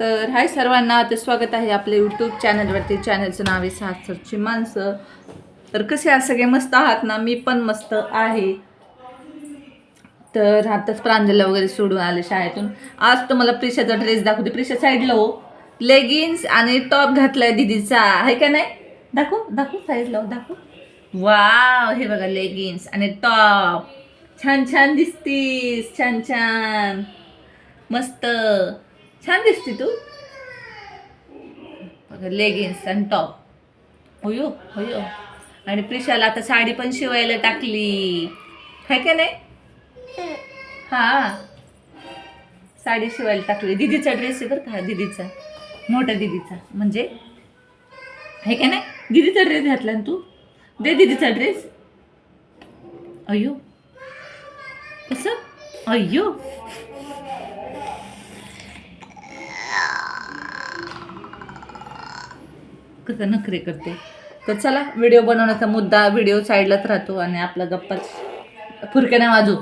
तर हाय सर्वांना ते स्वागत आहे आपल्या यूट्यूब चॅनलवरती चॅनलचं नाव आहे सासरची माणसं. तर कसे आहात? सगळे मस्त आहात ना? मी पण मस्त आहे. तर आताच प्रांजलला वगैरे सोडून आले शाळेतून. आज तुम्हाला प्रिशाचा ड्रेस दाखवते. प्रिशा साईडला हो. लेगिन्स आणि टॉप घातलाय दिदीचा. आहे का नाही? दाखवू दाखवू साईडला हो दाखव. वाव हे बघा लेगिन्स आणि टॉप छान छान दिसतीस. छान छान. मस्त. छान दिसते तू. लेगिन्स आणि टॉप होयो होयो. आणि प्रिशाला आता साडी पण शिवायला टाकली. है का नाही? हा. साडी शिवायला टाकली. दिदीचा ड्रेस आहे बरं का दिदीचा. मोठ्या दिदीचा. म्हणजे? है का नाही? दिदीचा ड्रेस घातला ना तू. दे दिदीचा ड्रेस अय्यो. कसं? अय्यो. कसं नखरे करते. तर चला व्हिडिओ बनवण्याचा मुद्दा व्हिडिओ साईडलाच राहतो आणि आपला गप्पाच फुरक्याने वाजू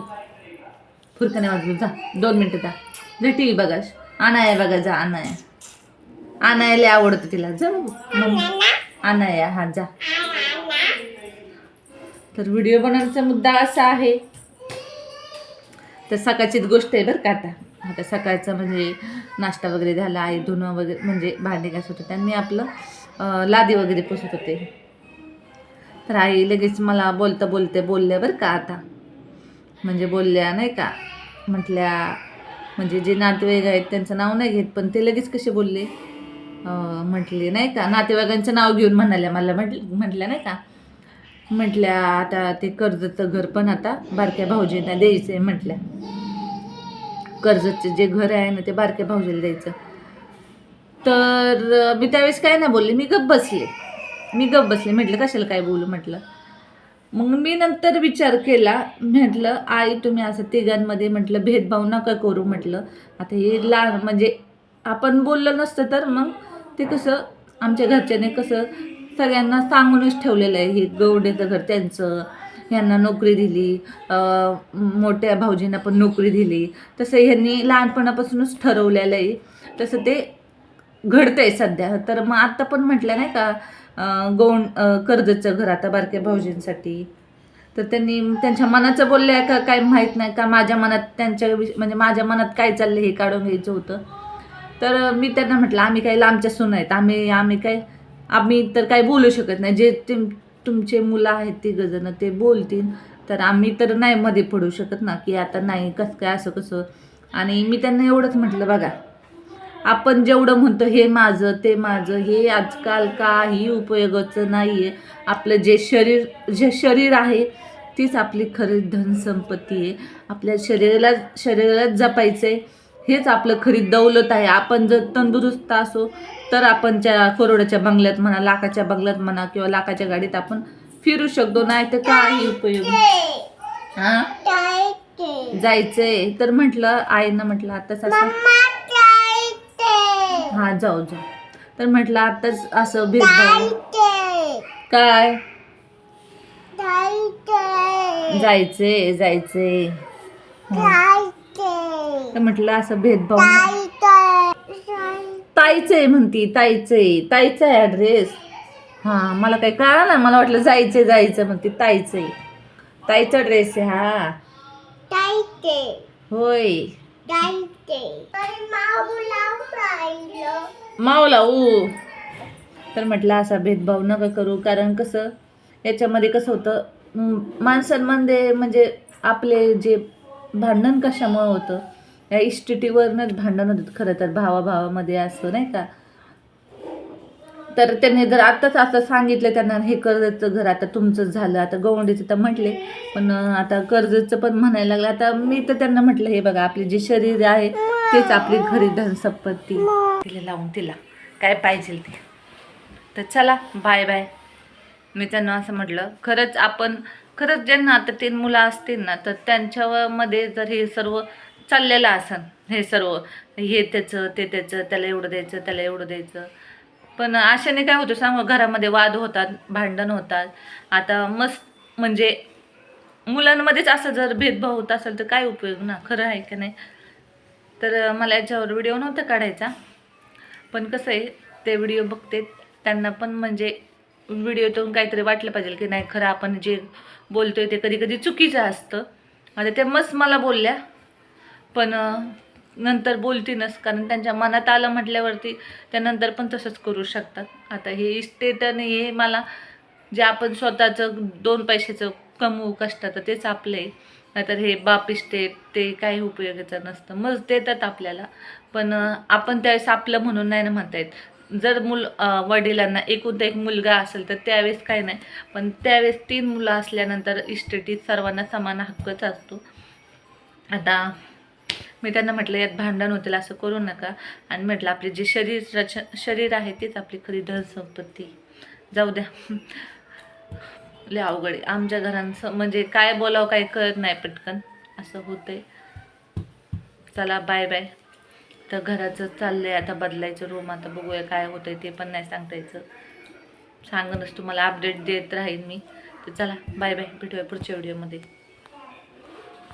फुरक्याने वाजू जा दोन मिनटं जा जे टी व्ही बघा अनाया बघा जा अनाया. अनायाला आवडतं तिला. जा. मग अनाया हा जा. तर व्हिडिओ बनवण्याचा मुद्दा असा आहे. तर सकाळचीच गोष्ट आहे बरं का आता. आता सकाळचं म्हणजे नाश्ता वगैरे झाला आई धुणं वगैरे म्हणजे भांडे घासत होते त्यांनी आपलं लादी वगैरे पुसत होते. तर आई लगेच मला बोलता बोलते बोलल्या बरं का आता. म्हणजे बोलल्या नाही का म्हटल्या म्हणजे जे नातेवाईक आहेत त्यांचं नाव नाही घेत पण ते लगेच कसे बोलले? म्हटले नाही का नातेवाईकांचं नाव घेऊन म्हणाल्या मला म्हटलं म्हटल्या नाही का. म्हटल्या आता ते कर्जचं घर पण आता बारक्या भाऊजींना द्यायचं आहे म्हटल्या. कर्जतचे जे घर आहे ना ते बारक्या भाऊजीला द्यायचं. तर मी त्यावेळेस काय नाही बोलले मी गप्प बसले. मी गप्प बसले म्हटलं कशाला काय बोलू म्हटलं. मग मी नंतर विचार केला म्हटलं आई तुम्ही असं तिघांमध्ये म्हटलं भेदभाव नका करू म्हटलं. आता हे लहान म्हणजे आपण बोललं नसतं तर मग ते कसं आमच्या घरच्याने कसं सगळ्यांना सांगूनच ठेवलेलं आहे हे गौडेचं घर त्यांचं. ह्यांना नोकरी दिली मोठ्या भाऊजींना पण नोकरी दिली. तसं ह्यांनी लहानपणापासूनच ठरवलेलं आहे. तसं ते घडतं आहे सध्या. तर मग आत्ता पण म्हटलं नाही का गौण कर्जचं घर आता बारक्या भाऊजींसाठी. तर त्यांनी त्यांच्या मनाचं बोलले का काय माहीत नाही का माझ्या मनात त्यांच्या म्हणजे माझ्या मनात काय चाललं हे काढून घ्यायचं होतं. तर मी त्यांना म्हटलं आम्ही काय लांबच्या सून आहेत. आम्ही आम्ही काय आम्ही तर काय बोलू शकत नाही. जे तुमचे मुलं आहेत ती गजनं ते बोलतील. तर आम्ही तर नाही मध्ये पडू शकत ना की आता नाही कसं काय असं कसं. आणि मी त्यांना एवढंच म्हटलं बघा आपण जेवढं म्हणतो हे माझं ते माझं हे आजकाल काही उपयोगाचं नाही आहे आपलं जे शरीर जे शरीर आहे तीच आपली खरी धनसंपत्ती आहे. आपल्या शरीराला शरीराला जपायचं आहे हेच आपलं खरी दौलत आहे. आपण जर तंदुरुस्त असो तर आपण त्या करोडाच्या बंगल्यात म्हणा लाखाच्या बंगल्यात म्हणा किंवा लाखाच्या गाडीत आपण फिरू शकतो. नाही तर काही उपयोग हा? जायचंय. तर म्हटलं आईनं म्हटलं आताच असं हा जाऊ जाऊ. तर म्हटलं आताच असं भेदभाव काय? जायचंय. जायचंय तर म्हटलं असं भेदभाव ताईचंय म्हणती ताईचंय ताईचा आहे ॲड्रेस हां मला काही कळा ना मला वाटलं जायचंय जायचं म्हणते ताईचंय ताईचा ड्रेस आहे हा. होय. मावला ऊ तर म्हटलं असा भेदभाव नका करू. कारण कसं याच्यामध्ये कसं होतं माणसांमध्ये म्हणजे आपले जे भांडण कशामुळं होतं या इष्टिटीवरनंच भांडण होतं खरं तर भावाभावामध्ये असं नाही का? तर त्यांनी जर आत्ताच असं सांगितलं त्यांना हे कर्जचं घर आता तुमचंच झालं आता गवंडीचं तर म्हटले पण आता कर्जचं पण म्हणायला लागलं. आता मी तर त्यांना म्हटलं हे बघा आपले जे शरीर आहे तेच आपली घरी धनसंपत्ती. तिला लावून तिला काय पाहिजे ते. तर चला बाय बाय मी त्यांना असं म्हटलं खरंच आपण खरंच ज्यांना आता तीन मुलं असतील ना तर त्यांच्यामध्ये जर हे सर्व चाललेलं असन हे सर्व हे त्याचं ते त्याचं त्याला एवढं द्यायचं त्याला एवढं द्यायचं. पण अशाने काय होतं सांग घरामध्ये वाद होतात भांडण होतात. आता मस्त म्हणजे मुलांमध्येच असं जर भेदभाव होत असेल तर काय उपयोग ना? खरं आहे की नाही? तर मला याच्यावर व्हिडिओ नव्हता काढायचा. पण कसं आहे ते व्हिडिओ बघते त्यांना पण म्हणजे व्हिडिओतून काहीतरी वाटलं पाहिजे की नाही खरं आपण जे बोलतोय ते कधी कधी चुकीचं असतं. आता ते मस्त मला बोलल्या. पण नंतर बोलतीनच कारण त्यांच्या मनात आलं म्हटल्यावरती त्यानंतर पण तसंच करू शकतात. आता हे इस्टेट हे मला जे आपण स्वतःचं दोन पैशाचं कमवू कष्टाचं तेच आपलं आहे. नाहीतर हे बाप इस्टेट ते काही उपयोगाचं नसतं. मग देतात आपल्याला. पण आपण त्यावेळेस आपलं म्हणून नाही ना म्हणता येत. जर मुल वडिलांना एकूण एक मुलगा असेल तर त्यावेळेस काही नाही. पण त्यावेळेस तीन मुलं असल्यानंतर इस्टेटीत सर्वांना समान हक्कच असतो. आता मी त्यांना म्हटलं यात भांडण होतील असं करू नका. आणि म्हटलं आपले जे शरीर रच शरीर आहे तेच आपली खरी धन संपत्ती. जाऊ द्या. लय अवघड आहे. आमच्या घरांचं म्हणजे काय बोलावं काय कळत नाही पटकन. असं होतंय. चला बाय बाय तर घराचं चाललंय आता बदलायचं रूम आता बघूया काय होतंय ते पण नाही सांगता यायचं. सांगूनच तुम्हाला अपडेट देत राहीन मी. तर चला बाय बाय भेटूया पुढच्या व्हिडिओमध्ये